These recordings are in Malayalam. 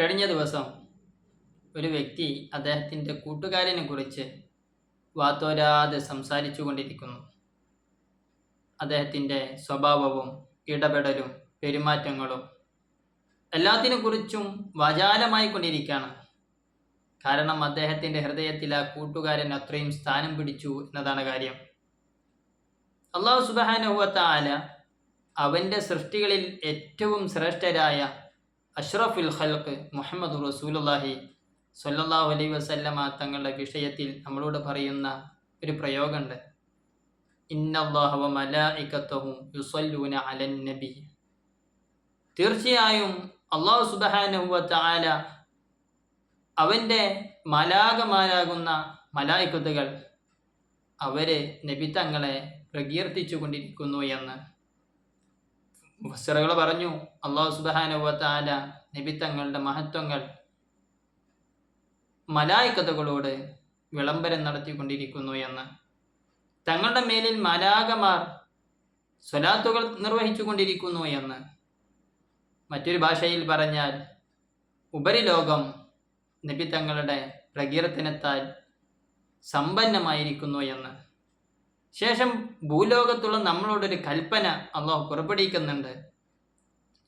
കഴിഞ്ഞ ദിവസം ഒരു വ്യക്തി അദ്ദേഹത്തിന്റെ കൂട്ടുകാരനെ കുറിച്ച് വാത്തോരാതെ സംസാരിച്ചു കൊണ്ടിരിക്കുന്നു. അദ്ദേഹത്തിന്റെ സ്വഭാവവും ഇടപെടലും പെരുമാറ്റങ്ങളും എല്ലാത്തിനെ കുറിച്ചും വാചാലമായി കൊണ്ടിരിക്കുകയാണ്. കാരണം അദ്ദേഹത്തിന്റെ ഹൃദയത്തിൽ ആ കൂട്ടുകാരൻ അത്രയും സ്ഥാനം പിടിച്ചു എന്നതാണ് കാര്യം. അള്ളാഹു സുബാനുവത്ത ആല അവന്റെ സൃഷ്ടികളിൽ ഏറ്റവും ശ്രേഷ്ഠരായ അഷ്റഫുൽ ഖൽക്ക് മുഹമ്മദ് റസൂലുള്ളാഹി സ്വല്ലല്ലാഹു അലൈ വസല്ലമ തങ്ങളുടെ വിഷയത്തിൽ നമ്മളോട് പറയുന്ന ഒരു പ്രയോഗമുണ്ട്. ഇന്നല്ലാഹു വ മലായികത്തഹു യുസല്ലൂന അലൻ നബി. തീർച്ചയായും അള്ളാഹു വ തആല അവന്റെ മലാകമാരാകുന്ന മലായിക്കത്തുകൾ അവരെ നബി തങ്ങളെ പ്രകീർത്തിച്ചു കൊണ്ടിരിക്കുന്നു എന്ന് മുഫസ്സിറുകൾ പറഞ്ഞു അള്ളാഹു സുബ്ഹാനഹു വ തആല നബി തങ്ങളുടെ മഹത്വങ്ങൾ മലായിക്കത്തുകളോട് വിളംബരം നടത്തിക്കൊണ്ടിരിക്കുന്നു എന്ന്. തങ്ങളുടെ മേലിൽ മലാകമാർ സ്വലാത്തുകൾ നിർവഹിച്ചു കൊണ്ടിരിക്കുന്നു എന്ന്. മറ്റൊരു ഭാഷയിൽ പറഞ്ഞാൽ ഉപരിലോകം നബി തങ്ങളുടെ പ്രകീർത്തനത്താൽ സമ്പന്നമായിരിക്കുന്നു എന്ന്. ശേഷം ഭൂലോകത്തുള്ള നമ്മളോടൊരു കൽപ്പന അള്ളാഹു പുറപ്പെടുവിക്കുന്നുണ്ട്.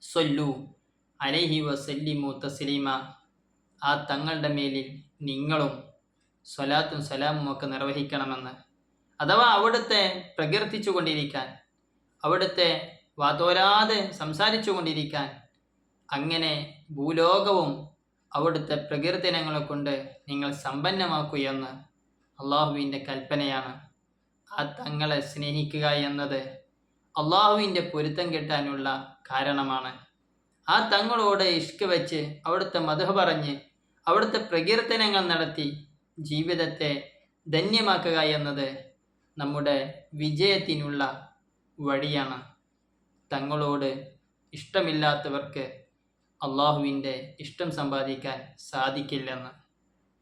സൊല്ലു അലൈഹി വസല്ലിമു തസ്ലീമ. ആ തങ്ങളുടെ മേലിൽ നിങ്ങളും സ്വലാത്തും സലാമും ഒക്കെ നിർവഹിക്കണമെന്ന്. അഥവാ അവിടുത്തെ പ്രകീർത്തിച്ചു കൊണ്ടിരിക്കാൻ അവിടുത്തെ വാതോരാതെ സംസാരിച്ചു കൊണ്ടിരിക്കാൻ അങ്ങനെ ഭൂലോകവും അവിടുത്തെ പ്രകീർത്തനങ്ങളെ കൊണ്ട് നിങ്ങൾ സമ്പന്നമാക്കുകയെന്ന് അള്ളാഹുവിന്റെ കൽപ്പനയാണ്. ആ തങ്ങളെ സ്നേഹിക്കുക എന്നത് അള്ളാഹുവിന്റെ പൊരുത്തം കിട്ടാനുള്ള കാരണമാണ്. ആ തങ്ങളോട് ഇഷ്ക വെച്ച് അവിടുത്തെ മധു പറഞ്ഞ് അവിടുത്തെ പ്രകീർത്തനങ്ങൾ നടത്തി ജീവിതത്തെ ധന്യമാക്കുക എന്നത് നമ്മുടെ വിജയത്തിനുള്ള വഴിയാണ്. തങ്ങളോട് ഇഷ്ടമില്ലാത്തവർക്ക് അള്ളാഹുവിന്റെ ഇഷ്ടം സമ്പാദിക്കാൻ സാധിക്കില്ലെന്ന്.